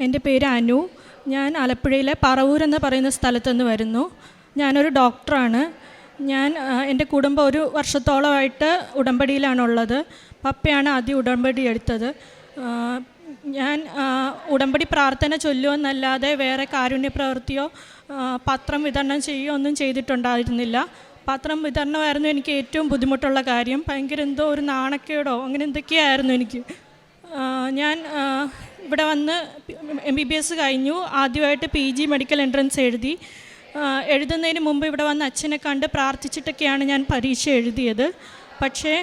എന്റെ പേര് അനു. ഞാൻ ആലപ്പുഴയിലെ പറവൂർ എന്ന് പറയുന്ന സ്ഥലത്തുനിന്ന് വരുന്നു. ഞാനൊരു ഡോക്ടറാണ്. ഞാൻ എന്റെ കുടുംബം ഒരു വർഷത്തോളമായിട്ട് ഉടമ്പടിയിലാണുള്ളത്. പപ്പയാണ് ആദ്യം ഉടമ്പടി എടുത്തത്. ഞാൻ ഉടമ്പടി പ്രാർത്ഥന ചൊല്ലുമെന്നല്ലാതെ വേറെ കാരുണ്യ പ്രവൃത്തിയോ പത്രം വിതരണം ചെയ്യുകയോ ഒന്നും ചെയ്തിട്ടുണ്ടായിരുന്നില്ല. പത്രം വിതരണമായിരുന്നു എനിക്ക് ഏറ്റവും ബുദ്ധിമുട്ടുള്ള കാര്യം. ഭയങ്കര എന്തോ ഒരു നാണക്കേടോ അങ്ങനെ എന്തൊക്കെയായിരുന്നു എനിക്ക്. ഞാൻ ഇവിടെ വന്ന് എം ബി ബി എസ് കഴിഞ്ഞു. ആദ്യമായിട്ട് പി ജി മെഡിക്കൽ എൻട്രൻസ് എഴുതി. എഴുതുന്നതിന് മുമ്പ് ഇവിടെ വന്ന് അച്ഛനെ കണ്ട് പ്രാർത്ഥിച്ചിട്ടൊക്കെയാണ് ഞാൻ പരീക്ഷ എഴുതിയത്. പക്ഷേ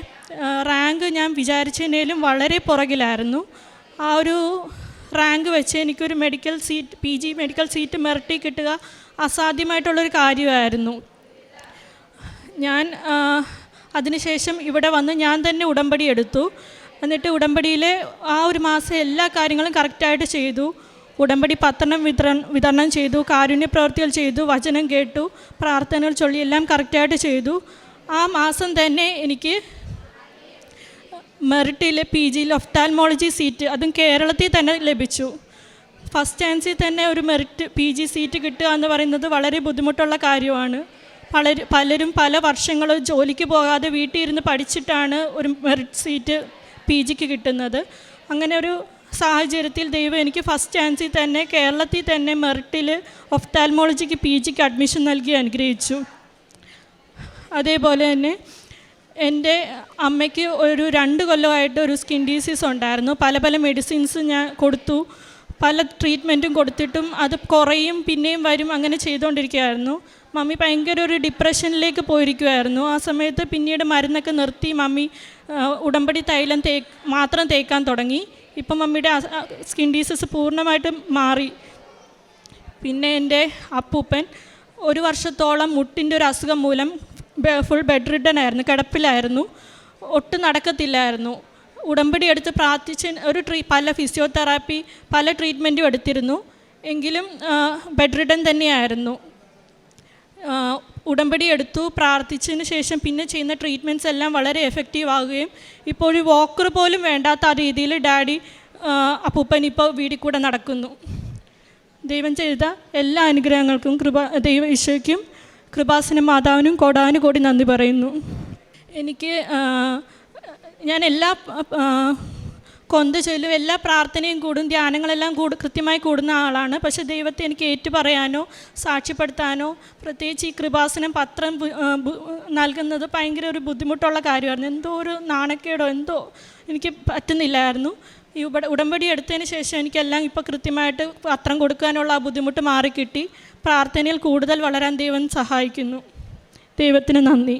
റാങ്ക് ഞാൻ വിചാരിച്ചതിനേലും വളരെ പുറകിലായിരുന്നു. ആ ഒരു റാങ്ക് വെച്ച് എനിക്കൊരു medical seat P G medical seat മെറിറ്റി കിട്ടുക അസാധ്യമായിട്ടുള്ളൊരു കാര്യമായിരുന്നു. ഞാൻ അതിനുശേഷം ഇവിടെ വന്ന് ഞാൻ തന്നെ ഉടമ്പടി എടുത്തു. എന്നിട്ട് ഉടമ്പടിയിലെ ആ ഒരു മാസം എല്ലാ കാര്യങ്ങളും കറക്റ്റായിട്ട് ചെയ്തു. ഉടമ്പടി പത്രം വിതരണം വിതരണം ചെയ്തു. കാരുണ്യ പ്രവൃത്തികൾ ചെയ്തു. വചനം കേട്ടു. പ്രാർത്ഥനകൾ ചൊല്ലി എല്ലാം കറക്റ്റായിട്ട് ചെയ്തു. ആ മാസം തന്നെ എനിക്ക് മെറിറ്റിലെ പി ജിയിൽ ഒഫ്താൽമോളജി സീറ്റ് അതും കേരളത്തിൽ തന്നെ ലഭിച്ചു. ഫസ്റ്റ് ചാൻസിൽ തന്നെ ഒരു മെറിറ്റ് പി ജി സീറ്റ് കിട്ടുക എന്ന് പറയുന്നത് വളരെ ബുദ്ധിമുട്ടുള്ള കാര്യമാണ്. പലരും പലരും പല വർഷങ്ങൾ ജോലിക്ക് പോകാതെ വീട്ടിൽ ഇരുന്ന് പഠിച്ചിട്ടാണ് ഒരു മെറിറ്റ് സീറ്റ് പി ജിക്ക് കിട്ടുന്നത്. അങ്ങനെ ഒരു സാഹചര്യത്തിൽ ദൈവം എനിക്ക് ഫസ്റ്റ് ചാൻസിൽ തന്നെ കേരളത്തിൽ തന്നെ മെറിറ്റിൽ ഒഫ്താൽമോളജിക്ക് പി ജിക്ക് അഡ്മിഷൻ നൽകി അനുഗ്രഹിച്ചു. അതേപോലെ തന്നെ എന്റെ അമ്മയ്ക്ക് ഒരു രണ്ട് കൊല്ലമായിട്ട് ഒരു സ്കിൻ ഡിസീസ് ഉണ്ടായിരുന്നു. പല പല മെഡിസിൻസ് ഞാൻ കൊടുത്തു. പല ട്രീറ്റ്മെന്റും കൊടുത്തിട്ടും അത് കുറയും പിന്നെയും വരും അങ്ങനെ ചെയ്തുകൊണ്ടിരിക്കുകയായിരുന്നു മമ്മി ഭയങ്കര ഒരു ഡിപ്രഷനിലേക്ക് പോയിരിക്കുമായിരുന്നു ആ സമയത്ത് പിന്നീട് മരുന്നൊക്കെ നിർത്തി മമ്മി ഉടമ്പടി തൈലം തേ മാത്രം തേക്കാൻ തുടങ്ങി. ഇപ്പം മമ്മിയുടെ സ്കിൻ ഡിസീസ് പൂർണമായിട്ടും മാറി. പിന്നെ എന്റെ അപ്പൂപ്പൻ ഒരു വർഷത്തോളം മുട്ടിന്റെ ഒരു അസുഖം മൂലം ഫുൾ ബെഡ് റിഡൻ ആയിരുന്നു കിടപ്പിലായിരുന്നു. ഒട്ടും നടക്കത്തില്ലായിരുന്നു. ഉടമ്പടി എടുത്ത് പ്രാർത്ഥിച്ച് ഒരു ട്രീ പല ഫിസിയോതെറാപ്പി പല ട്രീറ്റ്മെന്റും എടുത്തിരുന്നു. എങ്കിലും ബെഡ് റിഡൻ തന്നെയായിരുന്നു. ഉടമ്പടി എടുത്തു പ്രാർത്ഥിച്ചതിന് ശേഷം പിന്നെ ചെയ്യുന്ന ട്രീറ്റ്മെന്റ്സ് എല്ലാം വളരെ എഫക്റ്റീവ് ആകുകയും ഇപ്പോൾ ഒരു വോക്കർ പോലും വേണ്ടാത്ത ആ രീതിയിൽ ഡാഡി അപ്പൂപ്പൻ ഇപ്പോൾ വീടി കൂടെ നടക്കുന്നു. ദൈവം ചെയ്ത എല്ലാ അനുഗ്രഹങ്ങൾക്കും കൃപ ദൈവ ഈശോയ്ക്കും കൃപാസന മാതാവിനും കോടാനും കോടി നന്ദി പറയുന്നു. എനിക്ക് ഞാൻ എല്ലാ കൊന്ത ചൊല്ലും എല്ലാ പ്രാർത്ഥനയും കൂടും ധ്യാനങ്ങളെല്ലാം കൂടു കൃത്യമായി കൂടുന്ന ആളാണ്. പക്ഷേ ദൈവത്തെ എനിക്ക് ഏറ്റു പറയാനോ സാക്ഷ്യപ്പെടുത്താനോ പ്രത്യേകിച്ച് ഈ കൃപാസനം പത്രം നൽകുന്നത് ഭയങ്കര ഒരു ബുദ്ധിമുട്ടുള്ള കാര്യമായിരുന്നു. എന്തോ ഒരു നാണക്കേടോ എന്തോ എനിക്ക് പറ്റുന്നില്ലായിരുന്നു. ഈ ഉട ഉടമ്പടി എടുത്തതിന് ശേഷം എനിക്കെല്ലാം ഇപ്പോൾ കൃത്യമായിട്ട് പത്രം കൊടുക്കാനുള്ള ആ ബുദ്ധിമുട്ട് മാറിക്കിട്ടി. പ്രാർത്ഥനയിൽ കൂടുതൽ വളരാൻ ദൈവം സഹായിക്കുന്നു. ദൈവത്തിന് നന്ദി.